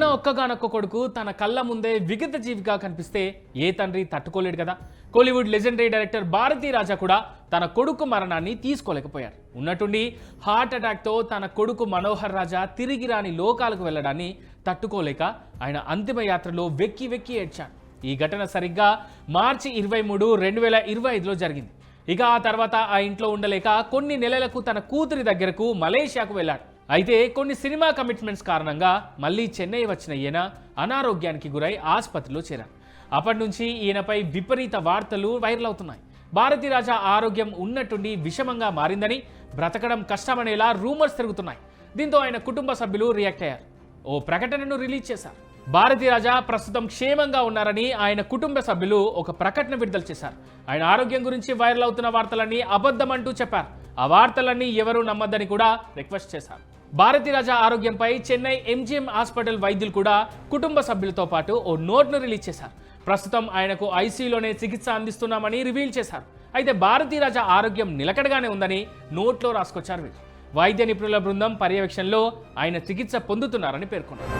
ఉన్న ఒక్కగానొక్క కొడుకు తన కళ్ళ ముందే విగత జీవిగా కనిపిస్తే ఏ తండ్రి తట్టుకోలేడు కదా. Kollywood legendary director Bharathi Raja కూడా తన కొడుకు మరణాన్ని తీసుకోలేకపోయారు. ఉన్నట్టుండి హార్ట్ అటాక్తో తన కొడుకు మనోహర్ రాజా తిరిగి రాని లోకాలకు వెళ్ళడాన్ని తట్టుకోలేక ఆయన అంతిమ యాత్రలో వెక్కి వెక్కి ఏడ్చాడు ఈ ఘటన సరిగ్గా మార్చి ఇరవై మూడు రెండు వేల ఇరవై ఐదులో జరిగింది. ఇక ఆ తర్వాత ఆ ఇంట్లో ఉండలేక కొన్ని నెలలకు తన కూతురి దగ్గరకు మలేషియాకు వెళ్ళాడు. అయితే కొన్ని సినిమా కమిట్మెంట్స్ కారణంగా మళ్ళీ చెన్నై వచ్చిన ఈయన అనారోగ్యానికి గురై ఆసుపత్రిలో చేరారు. అప్పటి నుంచి ఈయనపై విపరీత వార్తలు వైరల్ అవుతున్నాయి. భారతీ రాజా ఆరోగ్యం ఉన్నట్టుండి విషమంగా మారిందని బ్రతకడం కష్టమనేలా రూమర్స్ తిరుగుతున్నాయి. దీంతో ఆయన కుటుంబ సభ్యులు రియాక్ట్ అయ్యారు. ఓ ప్రకటనను రిలీజ్ చేశారు. భారతీ రాజా ప్రస్తుతం క్షేమంగా ఉన్నారని ఆయన కుటుంబ సభ్యులు ఒక ప్రకటన విడుదల చేశారు. ఆయన ఆరోగ్యం గురించి వైరల్ అవుతున్న వార్తలన్నీ అబద్ధమంటూ చెప్పారు. ఆ వార్తలన్నీ ఎవరూ నమ్మద్దని కూడా రిక్వెస్ట్ చేశారు. భారతీ రాజా ఆరోగ్యంపై చెన్నై ఎంజీఎం హాస్పిటల్ వైద్యులు కూడా కుటుంబ సభ్యులతో పాటు ఓ నోట్ను రిలీజ్ చేశారు. ప్రస్తుతం ఆయనకు ఐసీయూలోనే చికిత్స అందిస్తున్నామని రివీల్ చేశారు. అయితే భారతీ రాజా ఆరోగ్యం నిలకడగానే ఉందని నోట్లో రాసుకొచ్చారు వీళ్ళు. వైద్య నిపుణుల బృందం పర్యవేక్షణలో ఆయన చికిత్స పొందుతున్నారని పేర్కొన్నారు.